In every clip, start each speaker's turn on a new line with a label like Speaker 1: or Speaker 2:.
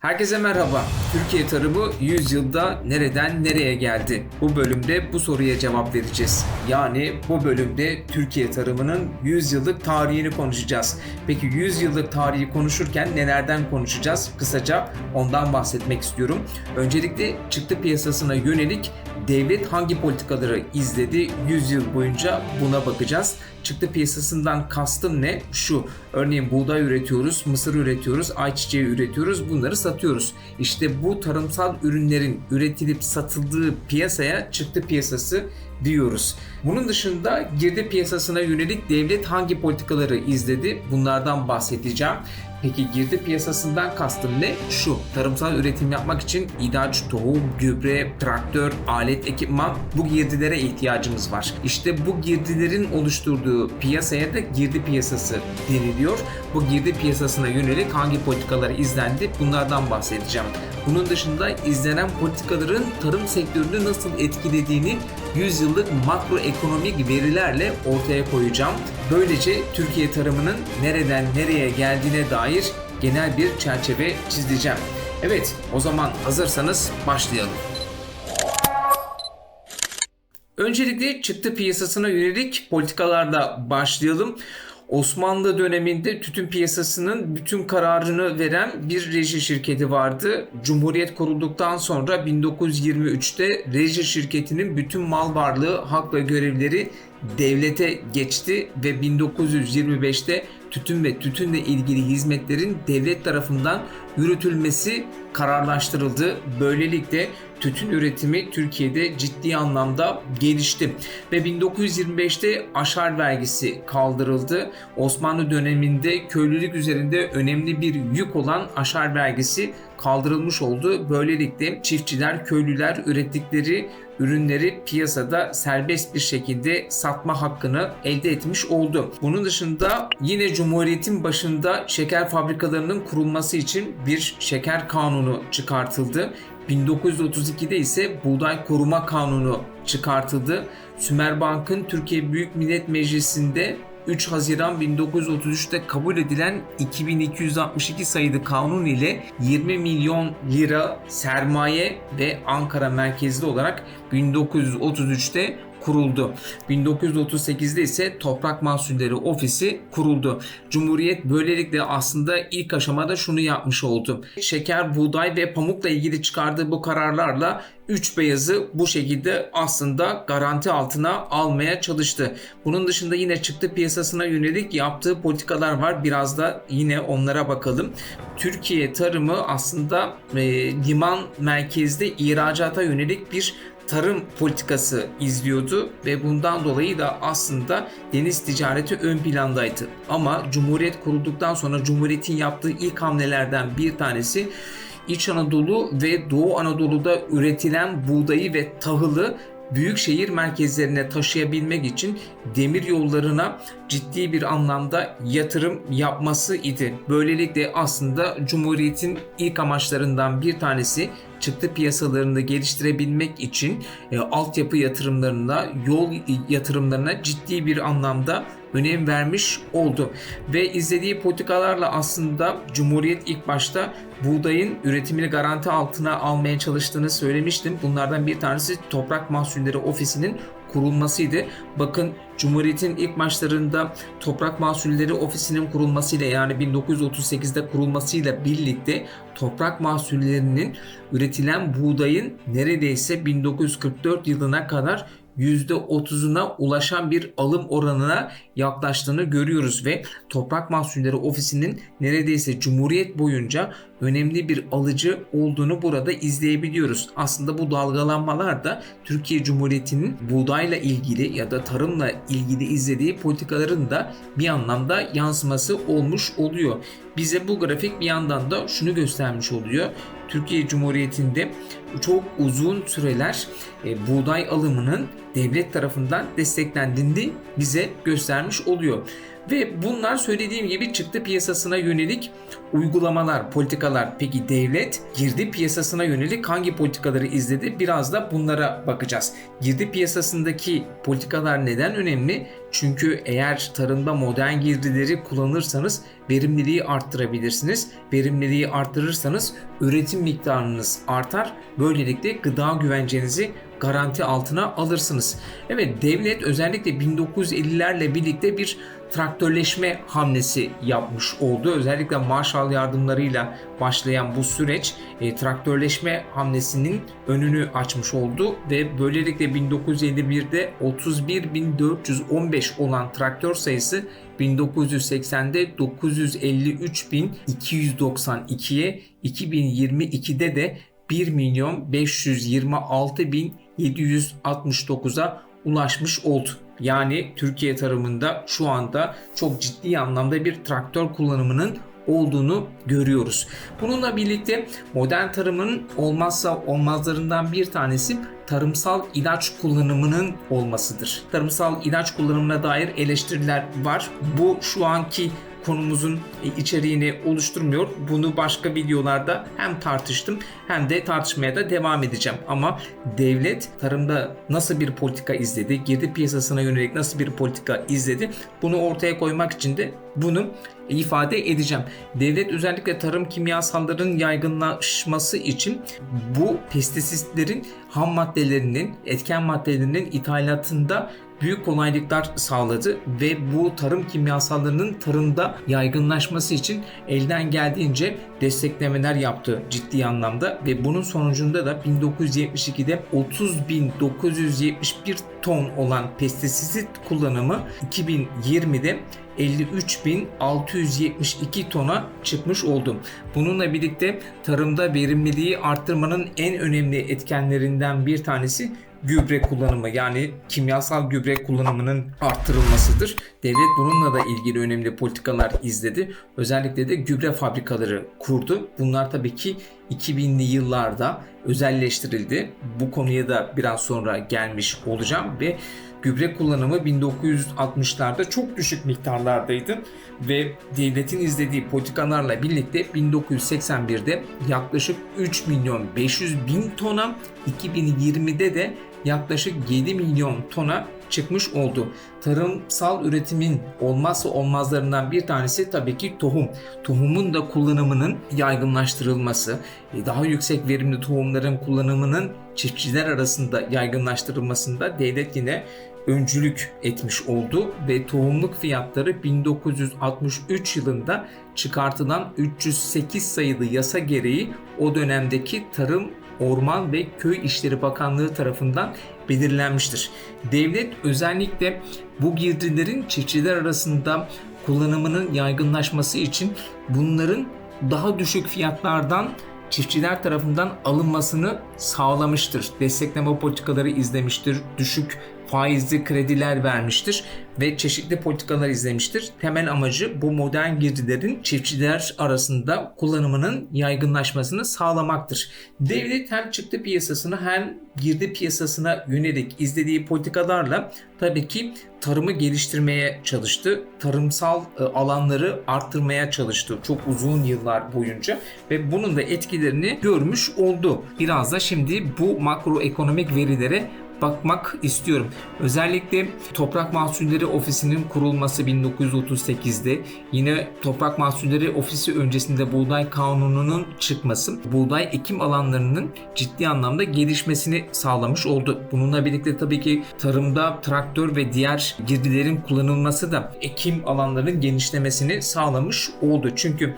Speaker 1: Herkese merhaba. Türkiye tarımı 100 yılda nereden nereye geldi? Bu bölümde bu soruya cevap vereceğiz. Yani bu bölümde Türkiye tarımının 100 yıllık tarihini konuşacağız. Peki 100 yıllık tarihi konuşurken nelerden konuşacağız? Kısaca ondan bahsetmek istiyorum. Öncelikle çıktı piyasasına yönelik devlet hangi politikaları izledi 100 yıl boyunca buna bakacağız. Çıktı piyasasından kastım ne? Şu. Örneğin buğday üretiyoruz, mısır üretiyoruz, ayçiçeği üretiyoruz. Bunları satıyoruz. İşte bu tarımsal ürünlerin üretilip satıldığı piyasaya çıktı piyasası diyoruz. Bunun dışında girdi piyasasına yönelik devlet hangi politikaları izledi? Bunlardan bahsedeceğim. Peki girdi piyasasından kastım ne? Şu, tarımsal üretim yapmak için ilaç, tohum, gübre, traktör, alet, ekipman bu girdilere ihtiyacımız var. İşte bu girdilerin oluşturduğu piyasaya da girdi piyasası deniliyor. Bu girdi piyasasına yönelik hangi politikalar izlendi bunlardan bahsedeceğim. Bunun dışında izlenen politikaların tarım sektörünü nasıl etkilediğini 100 yıllık makroekonomik verilerle ortaya koyacağım. Böylece Türkiye tarımının nereden nereye geldiğine dair genel bir çerçeve çizeceğim. Evet, o zaman hazırsanız başlayalım. Öncelikle çıktı piyasasına yönelik politikalarla başlayalım. Osmanlı döneminde tütün piyasasının bütün kararını veren bir reji şirketi vardı. Cumhuriyet kurulduktan sonra 1923'te reji şirketinin bütün mal varlığı, hak ve görevleri devlete geçti ve 1925'te tütün ve tütünle ilgili hizmetlerin devlet tarafından yürütülmesi kararlaştırıldı. Böylelikle tütün üretimi Türkiye'de ciddi anlamda gelişti ve 1925'te aşar vergisi kaldırıldı. Osmanlı döneminde köylülük üzerinde önemli bir yük olan aşar vergisi kaldırılmış oldu. Böylelikle çiftçiler, köylüler ürettikleri ürünleri piyasada serbest bir şekilde satma hakkını elde etmiş oldu. Bunun dışında yine Cumhuriyet'in başında şeker fabrikalarının kurulması için bir şeker kanunu çıkartıldı. 1932'de ise Buğday Koruma Kanunu çıkartıldı. Sümerbank'ın Türkiye Büyük Millet Meclisi'nde 3 Haziran 1933'te kabul edilen 2262 sayılı kanun ile 20 milyon lira sermaye ve Ankara merkezli olarak 1933'te kuruldu. 1938'de ise Toprak Mahsulleri Ofisi kuruldu. Cumhuriyet böylelikle aslında ilk aşamada şunu yapmış oldu. Şeker, buğday ve pamukla ilgili çıkardığı bu kararlarla üç beyazı bu şekilde aslında garanti altına almaya çalıştı. Bunun dışında yine çıktı piyasasına yönelik yaptığı politikalar var. Biraz da yine onlara bakalım. Türkiye tarımı aslında e, liman merkezli ihracata yönelik bir tarım politikası izliyordu ve bundan dolayı da aslında deniz ticareti ön plandaydı. Ama Cumhuriyet kurulduktan sonra Cumhuriyet'in yaptığı ilk hamlelerden bir tanesi İç Anadolu ve Doğu Anadolu'da üretilen buğdayı ve tahılı büyük şehir merkezlerine taşıyabilmek için demir yollarına ciddi bir anlamda yatırım yapması idi. Böylelikle aslında Cumhuriyet'in ilk amaçlarından bir tanesi çıktı piyasalarını geliştirebilmek için e, altyapı yatırımlarına, yol yatırımlarına ciddi bir anlamda önem vermiş oldu. Ve izlediği politikalarla aslında Cumhuriyet ilk başta buğdayın üretimini garanti altına almaya çalıştığını söylemiştim. Bunlardan bir tanesi Toprak Mahsulleri Ofisi'nin kurulmasıydı. Bakın Cumhuriyet'in ilk maçlarında Toprak Mahsulleri Ofisi'nin kurulmasıyla yani 1938'de kurulmasıyla birlikte toprak mahsullerinin üretilen buğdayın neredeyse 1944 yılına kadar %30'una ulaşan bir alım oranına yaklaştığını görüyoruz ve Toprak Mahsulleri Ofisi'nin neredeyse Cumhuriyet boyunca önemli bir alıcı olduğunu burada izleyebiliyoruz. Aslında bu dalgalanmalar da Türkiye Cumhuriyeti'nin buğdayla ilgili ya da tarımla ilgili izlediği politikaların da bir anlamda yansıması olmuş oluyor. Bize bu grafik bir yandan da şunu göstermiş oluyor. Türkiye Cumhuriyeti'nde çok uzun süreler e, buğday alımının devlet tarafından desteklendiğini bize göstermiş oluyor. Ve bunlar söylediğim gibi çıktı piyasasına yönelik uygulamalar, politikalar. Peki devlet girdi piyasasına yönelik hangi politikaları izledi? Biraz da bunlara bakacağız. Girdi piyasasındaki politikalar neden önemli? Çünkü eğer tarımda modern girdileri kullanırsanız verimliliği arttırabilirsiniz. Verimliliği arttırırsanız üretim miktarınız artar. Böylelikle gıda güvencenizi garanti altına alırsınız. Evet devlet özellikle 1950'lerle birlikte bir traktörleşme hamlesi yapmış oldu. Özellikle Marshall yardımlarıyla başlayan bu süreç e, traktörleşme hamlesinin önünü açmış oldu ve böylelikle 1951'de 31.415 olan traktör sayısı 1980'de 953.292'ye 2022'de de 1 milyon 526 bin 769'a ulaşmış oldu. Yani Türkiye tarımında şu anda çok ciddi anlamda bir traktör kullanımının olduğunu görüyoruz. Bununla birlikte modern tarımın olmazsa olmazlarından bir tanesi tarımsal ilaç kullanımının olmasıdır. Tarımsal ilaç kullanımına dair eleştiriler var. Bu şu anki konumuzun içeriğini oluşturmuyor. Bunu başka videolarda hem tartıştım hem de tartışmaya da devam edeceğim. Ama devlet tarımda nasıl bir politika izledi, girdi piyasasına yönelik nasıl bir politika izledi bunu ortaya koymak için de bunu ifade edeceğim. Devlet özellikle tarım kimyasalların yaygınlaşması için bu pestisitlerin ham maddelerinin, etken maddelerinin ithalatında büyük kolaylıklar sağladı ve bu tarım kimyasallarının tarımda yaygınlaşması için elden geldiğince desteklemeler yaptı ciddi anlamda ve bunun sonucunda da 1972'de 30.971 ton olan pestisit kullanımı 2020'de 53.672 tona çıkmış oldu. Bununla birlikte tarımda verimliliği arttırmanın en önemli etkenlerinden bir tanesi gübre kullanımı yani kimyasal gübre kullanımının arttırılmasıdır. Devlet bununla da ilgili önemli politikalar izledi. Özellikle de gübre fabrikaları kurdu. Bunlar tabii ki 2000'li yıllarda özelleştirildi. Bu konuya da biraz sonra gelmiş olacağım ve gübre kullanımı 1960'larda çok düşük miktarlardaydı ve devletin izlediği politikalarla birlikte 1981'de yaklaşık 3 milyon 500 bin tona 2020'de de yaklaşık 7 milyon tona çıkmış oldu. Tarımsal üretimin olmazsa olmazlarından bir tanesi tabii ki tohum. Tohumun da kullanımının yaygınlaştırılması, e, daha yüksek verimli tohumların kullanımının çiftçiler arasında yaygınlaştırılmasında devlet yine öncülük etmiş oldu ve tohumluk fiyatları 1963 yılında çıkartılan 308 sayılı yasa gereği o dönemdeki Tarım Orman ve Köy İşleri Bakanlığı tarafından belirlenmiştir. Devlet özellikle bu girdilerin çiftçiler arasında kullanımının yaygınlaşması için bunların daha düşük fiyatlardan çiftçiler tarafından alınmasını sağlamıştır. Destekleme politikaları izlemiştir. Düşük faizli krediler vermiştir ve çeşitli politikalar izlemiştir. Temel amacı bu modern girdilerin çiftçiler arasında kullanımının yaygınlaşmasını sağlamaktır. Devlet hem çıktı piyasasına hem girdi piyasasına yönelik izlediği politikalarla tabii ki tarımı geliştirmeye çalıştı. Tarımsal e, alanları arttırmaya çalıştı çok uzun yıllar boyunca ve bunun da etkilerini görmüş oldu. Biraz da şimdi bu makroekonomik verilere bakmak istiyorum. Özellikle Toprak Mahsulleri Ofisi'nin kurulması 1938'de yine Toprak Mahsulleri Ofisi öncesinde Buğday Kanunu'nun çıkması buğday ekim alanlarının ciddi anlamda gelişmesini sağlamış oldu. Bununla birlikte tabii ki tarımda traktör ve diğer girdilerin kullanılması da ekim alanlarının genişlemesini sağlamış oldu. Çünkü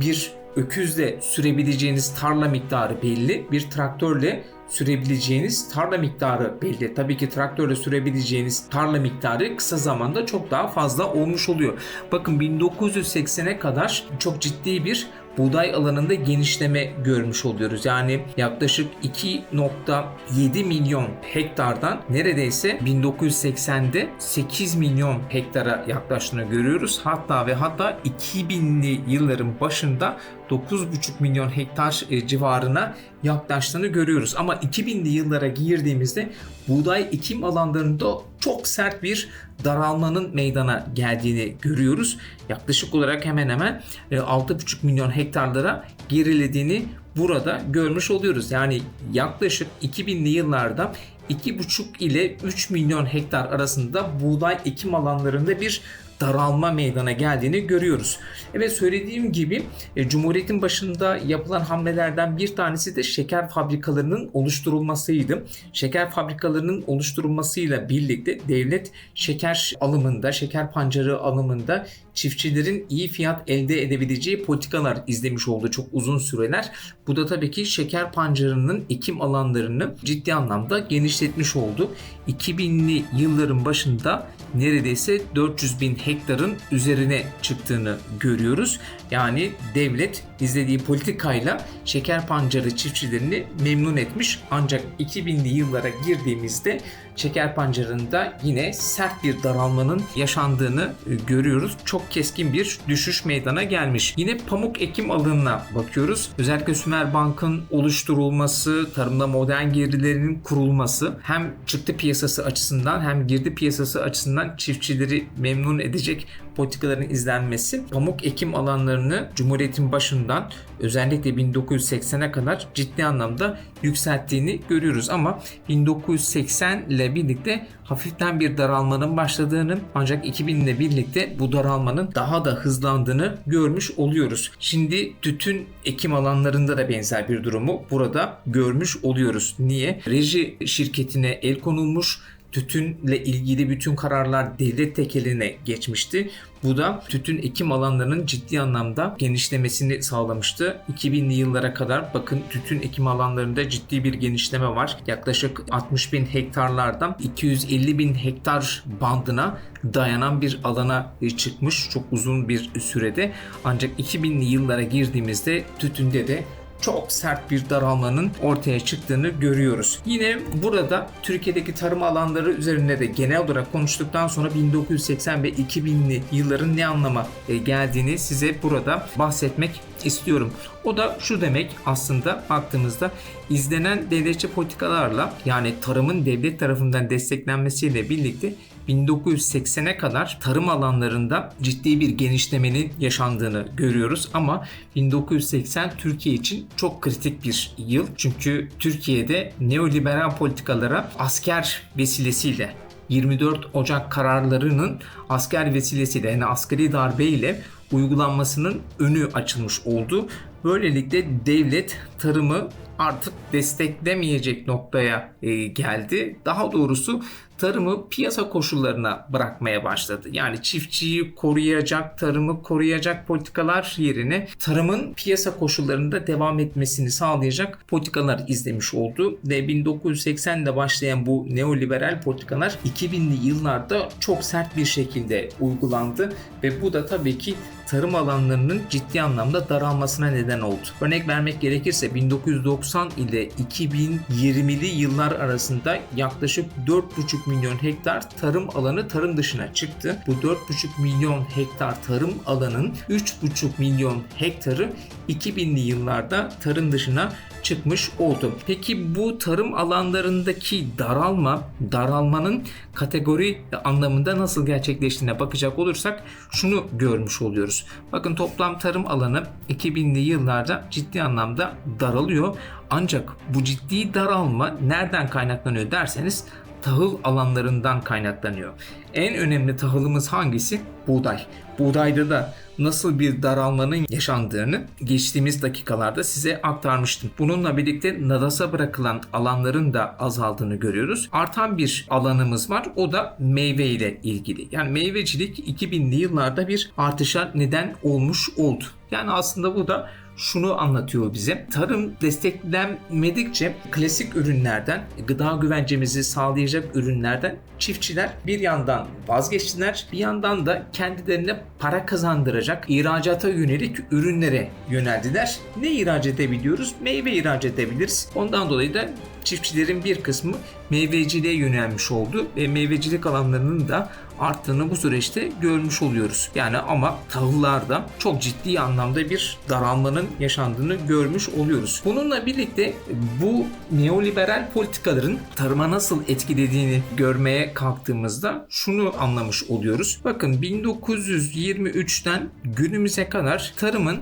Speaker 1: bir öküzle sürebileceğiniz tarla miktarı belli. Bir traktörle sürebileceğiniz tarla miktarı belli. Tabii ki traktörle sürebileceğiniz tarla miktarı kısa zamanda çok daha fazla olmuş oluyor. Bakın 1980'e kadar çok ciddi bir buğday alanında genişleme görmüş oluyoruz. Yani yaklaşık 2.7 milyon hektardan neredeyse 1980'de 8 milyon hektara yaklaştığını görüyoruz. Hatta ve hatta 2000'li yılların başında 9,5 milyon hektar e, civarına yaklaştığını görüyoruz. Ama 2000'li yıllara girdiğimizde buğday ekim alanlarında çok sert bir daralmanın meydana geldiğini görüyoruz. Yaklaşık olarak hemen hemen e, 6,5 milyon hektarlara gerilediğini burada görmüş oluyoruz. Yani yaklaşık 2000'li yıllarda 2,5 ile 3 milyon hektar arasında buğday ekim alanlarında bir daralma meydana geldiğini görüyoruz. Evet söylediğim gibi e, Cumhuriyet'in başında yapılan hamlelerden bir tanesi de şeker fabrikalarının oluşturulmasıydı. Şeker fabrikalarının oluşturulmasıyla birlikte devlet şeker alımında, şeker pancarı alımında çiftçilerin iyi fiyat elde edebileceği politikalar izlemiş oldu çok uzun süreler. Bu da tabii ki şeker pancarının ekim alanlarını ciddi anlamda genişletmiş oldu. 2000'li yılların başında neredeyse 400 bin hektarın üzerine çıktığını görüyoruz. Yani devlet izlediği politikayla şeker pancarı çiftçilerini memnun etmiş. Ancak 2000'li yıllara girdiğimizde şeker pancarında yine sert bir daralmanın yaşandığını görüyoruz. Çok keskin bir düşüş meydana gelmiş. Yine pamuk ekim alanına bakıyoruz. Özellikle Sümer Bank'ın oluşturulması, tarımda modern girdilerinin kurulması hem çıktı piyasası açısından hem girdi piyasası açısından çiftçileri memnun edecek politikaların izlenmesi pamuk ekim alanlarını Cumhuriyet'in başından özellikle 1980'e kadar ciddi anlamda yükselttiğini görüyoruz ama 1980 ile birlikte hafiften bir daralmanın başladığını ancak 2000 ile birlikte bu daralmanın daha da hızlandığını görmüş oluyoruz. Şimdi tütün ekim alanlarında da benzer bir durumu burada görmüş oluyoruz. Niye? Reji şirketine el konulmuş tütünle ilgili bütün kararlar devlet tekeline geçmişti. Bu da tütün ekim alanlarının ciddi anlamda genişlemesini sağlamıştı. 2000'li yıllara kadar bakın tütün ekim alanlarında ciddi bir genişleme var. Yaklaşık 60 bin hektarlardan 250 bin hektar bandına dayanan bir alana çıkmış çok uzun bir sürede. Ancak 2000'li yıllara girdiğimizde tütünde de çok sert bir daralmanın ortaya çıktığını görüyoruz. Yine burada Türkiye'deki tarım alanları üzerinde de genel olarak konuştuktan sonra 1980 ve 2000'li yılların ne anlama e, geldiğini size burada bahsetmek istiyorum. O da şu demek aslında baktığımızda izlenen devletçi politikalarla yani tarımın devlet tarafından desteklenmesiyle birlikte 1980'e kadar tarım alanlarında ciddi bir genişlemenin yaşandığını görüyoruz ama 1980 Türkiye için çok kritik bir yıl. Çünkü Türkiye'de neoliberal politikalara asker vesilesiyle 24 Ocak kararlarının asker vesilesiyle yani askeri darbe ile uygulanmasının önü açılmış oldu. Böylelikle devlet tarımı artık desteklemeyecek noktaya e, geldi. Daha doğrusu tarımı piyasa koşullarına bırakmaya başladı. Yani çiftçiyi koruyacak, tarımı koruyacak politikalar yerine tarımın piyasa koşullarında devam etmesini sağlayacak politikalar izlemiş oldu. Ve 1980'de başlayan bu neoliberal politikalar 2000'li yıllarda çok sert bir şekilde uygulandı ve bu da tabii ki tarım alanlarının ciddi anlamda daralmasına neden oldu. Örnek vermek gerekirse 1990 ile 2020'li yıllar arasında yaklaşık 4,5 milyon hektar tarım alanı tarım dışına çıktı. Bu 4,5 milyon hektar tarım alanın 3,5 milyon hektarı 2000'li yıllarda tarım dışına çıkmış oldu. Peki bu tarım alanlarındaki daralma, daralmanın kategori anlamında nasıl gerçekleştiğine bakacak olursak şunu görmüş oluyoruz. Bakın toplam tarım alanı 2000'li yıllarda ciddi anlamda daralıyor. Ancak bu ciddi daralma nereden kaynaklanıyor derseniz tahıl alanlarından kaynaklanıyor. En önemli tahılımız hangisi? Buğday. Buğdayda da nasıl bir daralmanın yaşandığını geçtiğimiz dakikalarda size aktarmıştım. Bununla birlikte nadasa bırakılan alanların da azaldığını görüyoruz. Artan bir alanımız var. O da meyve ile ilgili. Yani meyvecilik 2000'li yıllarda bir artışa neden olmuş oldu. Yani aslında bu da şunu anlatıyor bize. Tarım desteklenmedikçe klasik ürünlerden, gıda güvencemizi sağlayacak ürünlerden çiftçiler bir yandan vazgeçtiler, bir yandan da kendilerine para kazandıracak ihracata yönelik ürünlere yöneldiler. Ne ihraç edebiliyoruz? Meyve ihraç edebiliriz. Ondan dolayı da çiftçilerin bir kısmı meyveciliğe yönelmiş oldu ve meyvecilik alanlarının da arttığını bu süreçte görmüş oluyoruz. Yani ama tahıllarda çok ciddi anlamda bir daralmanın yaşandığını görmüş oluyoruz. Bununla birlikte bu neoliberal politikaların tarıma nasıl etkilediğini görmeye kalktığımızda şunu anlamış oluyoruz. Bakın 1923'ten günümüze kadar tarımın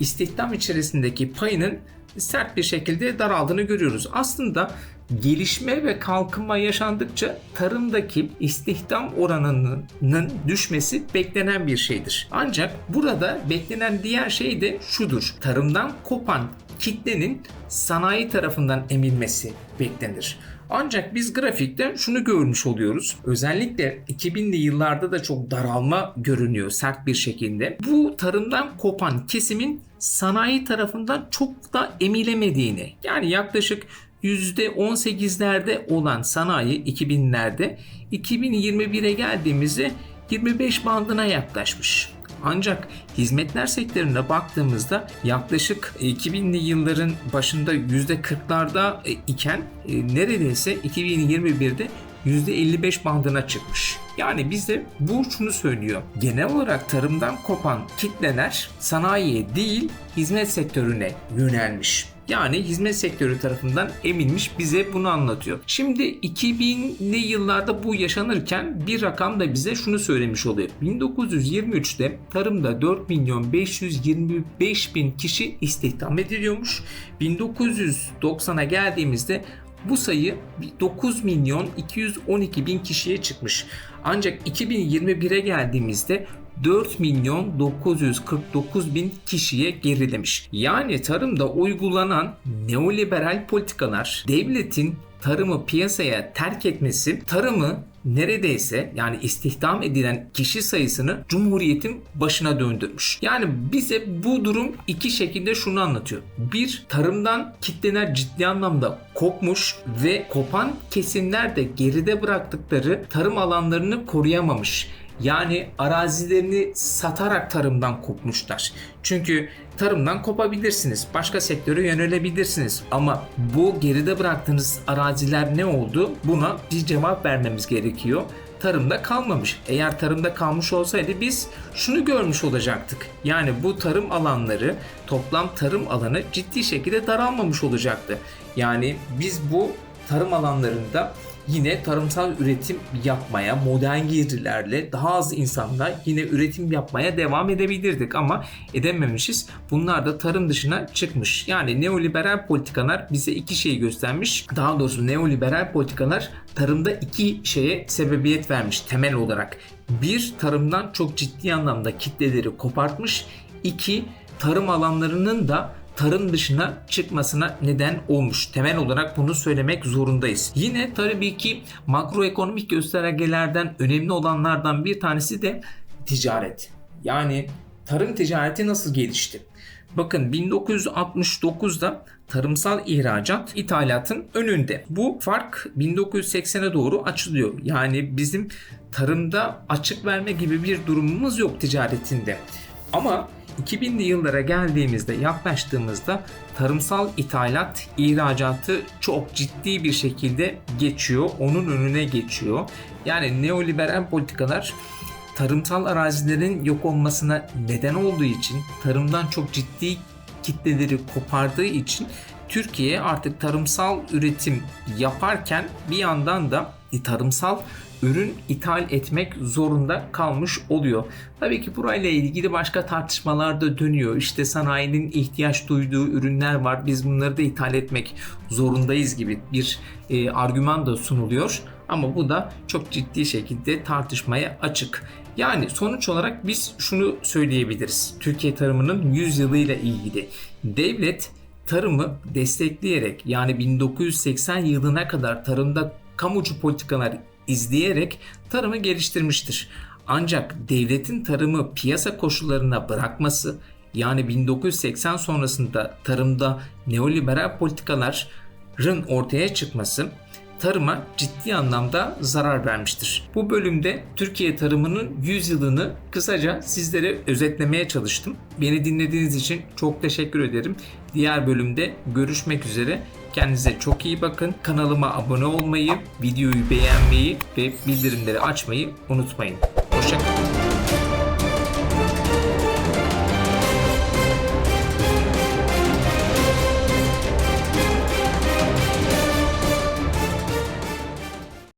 Speaker 1: istihdam içerisindeki payının sert bir şekilde daraldığını görüyoruz. Aslında gelişme ve kalkınma yaşandıkça tarımdaki istihdam oranının düşmesi beklenen bir şeydir. Ancak burada beklenen diğer şey de şudur. Tarımdan kopan kitlenin sanayi tarafından emilmesi beklenir. Ancak biz grafikte şunu görmüş oluyoruz. Özellikle 2000'li yıllarda da çok daralma görünüyor sert bir şekilde. Bu tarımdan kopan kesimin sanayi tarafından çok da emilemediğini yani yaklaşık %18'lerde olan sanayi 2000'lerde 2021'e geldiğimizde 25 bandına yaklaşmış. Ancak hizmetler sektörüne baktığımızda yaklaşık 2000'li yılların başında %40'larda iken e, neredeyse 2021'de %55 bandına çıkmış. Yani bize bu şunu söylüyor. Genel olarak tarımdan kopan kitleler sanayiye değil hizmet sektörüne yönelmiş. Yani hizmet sektörü tarafından emilmiş bize bunu anlatıyor. Şimdi 2000'li yıllarda bu yaşanırken bir rakam da bize şunu söylemiş oluyor. 1923'te tarımda 4 milyon 525 bin kişi istihdam ediliyormuş. 1990'a geldiğimizde bu sayı 9 milyon 212 bin kişiye çıkmış. Ancak 2021'e geldiğimizde 4 milyon 949 bin kişiye gerilemiş. Yani tarımda uygulanan neoliberal politikalar devletin tarımı piyasaya terk etmesi tarımı neredeyse yani istihdam edilen kişi sayısını Cumhuriyet'in başına döndürmüş. Yani bize bu durum iki şekilde şunu anlatıyor. Bir, tarımdan kitleler ciddi anlamda kopmuş ve kopan kesimler de geride bıraktıkları tarım alanlarını koruyamamış. Yani arazilerini satarak tarımdan kopmuşlar. Çünkü tarımdan kopabilirsiniz. Başka sektöre yönelebilirsiniz. Ama bu geride bıraktığınız araziler ne oldu? Buna bir cevap vermemiz gerekiyor tarımda kalmamış. Eğer tarımda kalmış olsaydı biz şunu görmüş olacaktık. Yani bu tarım alanları toplam tarım alanı ciddi şekilde daralmamış olacaktı. Yani biz bu tarım alanlarında yine tarımsal üretim yapmaya modern girdilerle daha az insanla yine üretim yapmaya devam edebilirdik ama edememişiz. Bunlar da tarım dışına çıkmış. Yani neoliberal politikalar bize iki şeyi göstermiş. Daha doğrusu neoliberal politikalar tarımda iki şeye sebebiyet vermiş temel olarak. Bir, tarımdan çok ciddi anlamda kitleleri kopartmış. İki, tarım alanlarının da tarım dışına çıkmasına neden olmuş. Temel olarak bunu söylemek zorundayız. Yine tabii ki makroekonomik göstergelerden önemli olanlardan bir tanesi de ticaret. Yani tarım ticareti nasıl gelişti? Bakın 1969'da tarımsal ihracat ithalatın önünde. Bu fark 1980'e doğru açılıyor. Yani bizim tarımda açık verme gibi bir durumumuz yok ticaretinde. Ama 2000'li yıllara geldiğimizde yaklaştığımızda tarımsal ithalat ihracatı çok ciddi bir şekilde geçiyor. Onun önüne geçiyor. Yani neoliberal politikalar tarımsal arazilerin yok olmasına neden olduğu için tarımdan çok ciddi kitleleri kopardığı için Türkiye artık tarımsal üretim yaparken bir yandan da tarımsal ürün ithal etmek zorunda kalmış oluyor. Tabii ki burayla ilgili başka tartışmalar da dönüyor. İşte sanayinin ihtiyaç duyduğu ürünler var. Biz bunları da ithal etmek zorundayız gibi bir e, argüman da sunuluyor. Ama bu da çok ciddi şekilde tartışmaya açık. Yani sonuç olarak biz şunu söyleyebiliriz. Türkiye tarımının 100 yılıyla ilgili devlet tarımı destekleyerek yani 1980 yılına kadar tarımda kamucu politikalar izleyerek tarımı geliştirmiştir. Ancak devletin tarımı piyasa koşullarına bırakması yani 1980 sonrasında tarımda neoliberal politikaların ortaya çıkması tarıma ciddi anlamda zarar vermiştir. Bu bölümde Türkiye tarımının 100 yılını kısaca sizlere özetlemeye çalıştım. Beni dinlediğiniz için çok teşekkür ederim. Diğer bölümde görüşmek üzere. Kendinize çok iyi bakın. Kanalıma abone olmayı, videoyu beğenmeyi ve bildirimleri açmayı unutmayın.